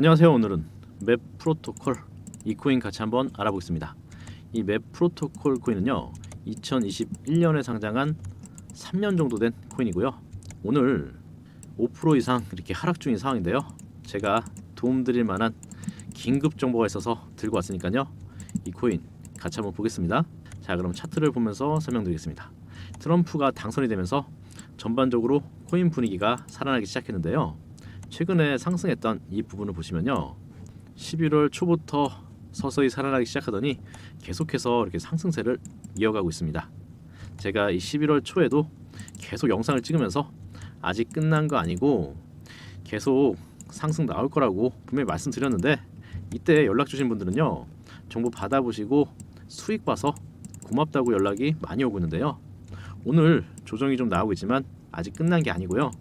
안녕하세요. 오늘은 맵 프로토콜 이 코인 같이 한번 알아보겠습니다. 이 맵 프로토콜 코인은요. 2021년에 상장한 3년 정도 된 코인이고요. 오늘 5% 이상 이렇게 하락 중인 상황인데요. 제가 도움드릴 만한 긴급 정보가 있어서 들고 왔으니까요. 이 코인 같이 한번 보겠습니다. 자, 그럼 차트를 보면서 설명드리겠습니다. 트럼프가 당선이 되면서 전반적으로 코인 분위기가 살아나기 시작했는데요. 최근에 상승했던 이 부분을 보시면요. 11월 초부터 서서히 살아나기 시작하더니 계속해서 이렇게 상승세를 이어가고 있습니다. 제가 이 11월 초에도 계속 영상을 찍으면서 아직 끝난 거 아니고 계속 상승 나올 거라고 분명히 말씀드렸는데 이때 연락 주신 분들은요. 정보 받아보시고 수익 봐서 고맙다고 연락이 많이 오고 있는데요. 오늘 조정이 좀 나오고 있지만 아직 끝난 게 아니고요.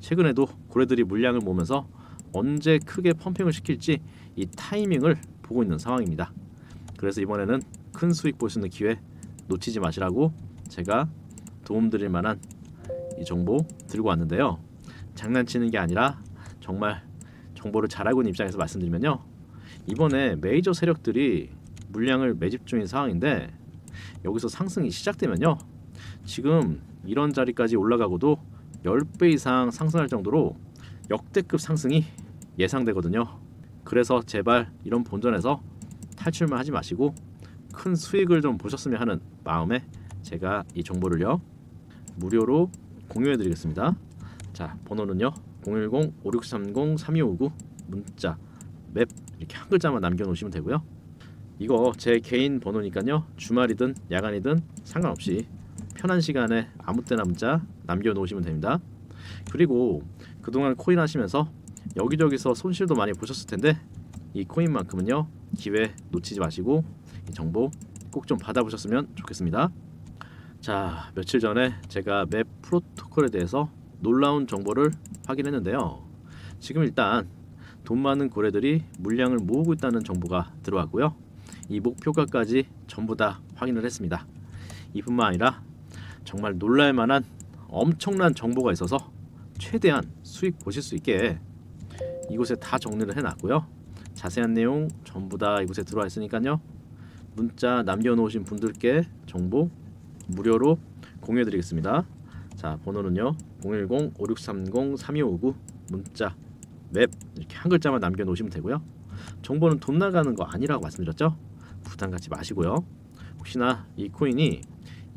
최근에도 고래들이 물량을 모으면서 언제 크게 펌핑을 시킬지 이 타이밍을 보고 있는 상황입니다. 그래서 이번에는 큰 수익 볼 수 있는 기회 놓치지 마시라고 제가 도움드릴 만한 이 정보 들고 왔는데요. 장난치는 게 아니라 정말 정보를 잘 알고 있는 입장에서 말씀드리면요. 이번에 메이저 세력들이 물량을 매집 중인 상황인데 여기서 상승이 시작되면요. 지금 이런 자리까지 올라가고도 10배 이상 상승할 정도로 역대급 상승이 예상되거든요. 그래서 제발 이런 본전에서 탈출만 하지 마시고 큰 수익을 좀 보셨으면 하는 마음에 제가 이 정보를요 무료로 공유해 드리겠습니다. 자 번호는요 010-5630-3259 문자 맵 이렇게 한 글자만 남겨 놓으시면 되고요. 이거 제 개인 번호니까요 주말이든 야간이든 상관없이 편한 시간에 아무 때나 문자 남겨놓으시면 됩니다. 그리고 그동안 코인 하시면서 여기저기서 손실도 많이 보셨을 텐데 이 코인만큼은요 기회 놓치지 마시고 이 정보 꼭 좀 받아보셨으면 좋겠습니다. 자 며칠 전에 제가 맵 프로토콜에 대해서 놀라운 정보를 확인했는데요. 지금 일단 돈 많은 고래들이 물량을 모으고 있다는 정보가 들어왔고요. 이 목표가까지 전부 다 확인을 했습니다. 이뿐만 아니라 정말 놀랄 만한 엄청난 정보가 있어서 최대한 수익 보실 수 있게 이곳에 다 정리를 해놨고요. 자세한 내용 전부 다 이곳에 들어와 있으니까요. 문자 남겨놓으신 분들께 정보 무료로 공유해드리겠습니다. 자 번호는요 010-5630-3259 문자 맵 이렇게 한 글자만 남겨놓으시면 되고요. 정보는 돈 나가는 거 아니라고 말씀드렸죠? 부담 갖지 마시고요. 혹시나 이 코인이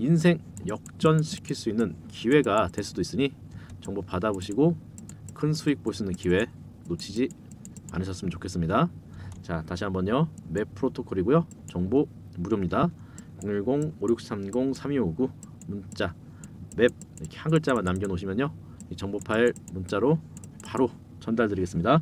인생 역전시킬 수 있는 기회가 될 수도 있으니 정보 받아보시고 큰 수익 볼 수 있는 기회 놓치지 않으셨으면 좋겠습니다. 자 다시 한번요 맵 프로토콜이고요 정보 무료입니다. 010-5630-3259 문자 맵 이렇게 한 글자만 남겨놓으시면요 이 정보 파일 문자로 바로 전달드리겠습니다.